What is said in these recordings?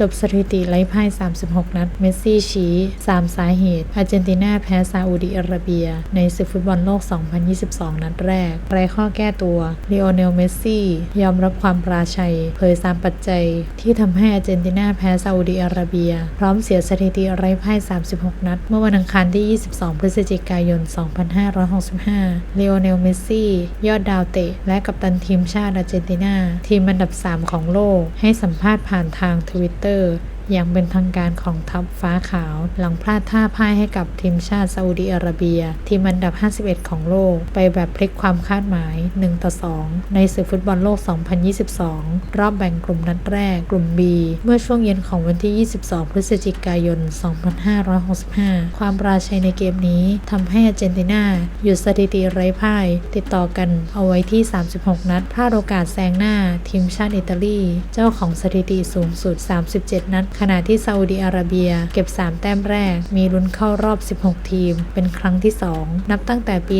จบสถิติไร้พ่าย 36 นัด เมสซี่ชี้ 3 สาเหตุ อาร์เจนตินาแพ้ซาอุดิอาระเบีย ในศึกฟุตบอลโลก 2022 นัดแรก ไรข้อแก้ตัวเลโอเนล เมสซี่ ยอมรับความปราชัย เผย 3 ปัจจัย ที่ทำให้อาร์เจนตินาแพ้ซาอุดิอาระเบีย พร้อมเสียสถิติไร้พ่าย 36 นัด เมื่อวันอังคารที่ 22 พฤศจิกายน 2565 เลโอเนล เมสซี่ ยอดดาวเตะ และกัปตันทีมชาติอาร์เจนตินา ทีมอันดับ 3 ของโลก ให้สัมภาษณ์ผ่านทางทวิตเตอร์ Center อย่างเป็นทางการของทัพฟ้าขาว หลังพลาดท่าพ่ายให้กับทีมชาติซาอุดิอาระเบีย ทีมอันดับ 51 ของโลก ไปแบบพลิกความคาดหมาย 1 ต่อ 2 ในศึกฟุตบอลโลก 2022 รอบแบ่งกลุ่มนัดแรก กลุ่ม B เมื่อช่วงเย็นของวันที่ 22 พฤศจิกายน 2565 ความปราชัยในเกมนี้ทำให้อาร์เจนตินาหยุดสถิติไร้พ่าย ติดต่อกันเอาไว้ที่ 36 นัดพลาดโอกาสแซงหน้า ทีมชาติอิตาลี เจ้าของสถิติสูงสุด 37 นัดขณะที่ซาอุดีอาระเบีย เก็บ 3 แต้มแรก มีลุ้นเข้ารอบ 16 ทีม เป็นครั้งที่ 2 นับตั้งแต่ปี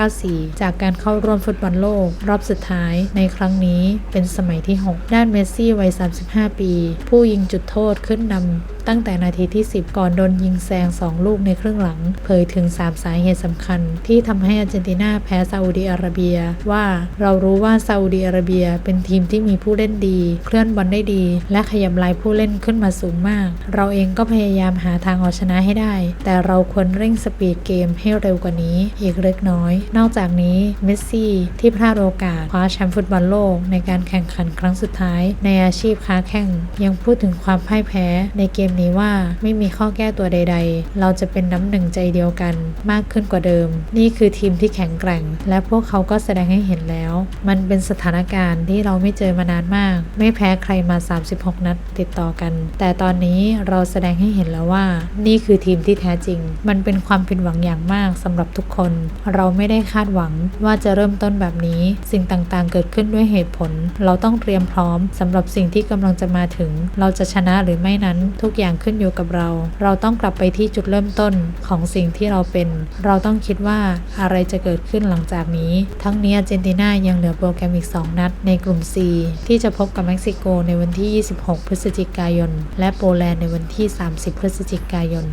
1994 จากการเข้าร่วมฟุตบอลโลก รอบสุดท้ายในครั้งนี้เป็นสมัยที่ 6 ด้านเมสซี่วัย 35 ปี ผู้ยิงจุดโทษขึ้นนำ ตั้งแต่นาทีที่ 10 ก่อนโดนยิงแซง 2 ลูกในครึ่งหลัง เผยถึง 3 สาเหตุสำคัญ ที่ทำให้อาร์เจนตินาแพ้ซาอุดิอาระเบีย ว่าเรารู้ว่าซาอุดิอาระเบีย เป็นทีมที่มีผู้เล่นดี เคลื่อนบอลได้ดี และขยับลายผู้เล่นขึ้นมาสูงมาก เราเองก็พยายามหาทางเอาชนะให้ได้ แต่เราควรเร่งสปีดเกมให้เร็วกว่านี้ อีกเล็กน้อย นอกจากนี้เมสซี่ที่พลาดโอกาสคว้าแชมป์ฟุตบอลโลกในการแข่งขันครั้งสุดท้าย ในอาชีพค้าแข่งยังพูดถึงความพ่ายแพ้ในเกมนี้ว่าไม่มีข้อแก้ตัวใด ๆ เราจะเป็นน้ำหนึ่งใจเดียวกันมากขึ้นกว่าเดิม นี่คือทีมที่แข็งแกร่ง และพวกเขาก็แสดงให้เห็นแล้ว มันเป็นสถานการณ์ที่เราไม่เจอมานานมาก ไม่แพ้ใครมา 36 นัดติดต่อกัน แต่ตอนนี้เราแสดงให้เห็นแล้วว่า นี่คือทีมที่แท้จริง มันเป็นความผิดหวังอย่างมากสำหรับทุกคน เราไม่ได้คาดหวังว่าจะเริ่มต้นแบบนี้ สิ่งต่างๆ เกิดขึ้นด้วยเหตุผล เราต้องเตรียมพร้อมสำหรับสิ่งที่กำลังจะมาถึง เราจะชนะหรือไม่นั้นทุกอย่างขึ้นอยู่กับเรา เราต้องกลับไปที่จุดเริ่มต้นของสิ่งที่เราเป็น เราต้องคิดว่าอะไรจะเกิดขึ้นหลังจากนี้ ทั้งนี้อาร์เจนตินายังเหลือโปรแกรมอีก 2 นัดในกลุ่ม C ที่จะพบกับเม็กซิโกในวันที่ 26 พฤศจิกายน และโปแลนด์ในวันที่ 30 พฤศจิกายน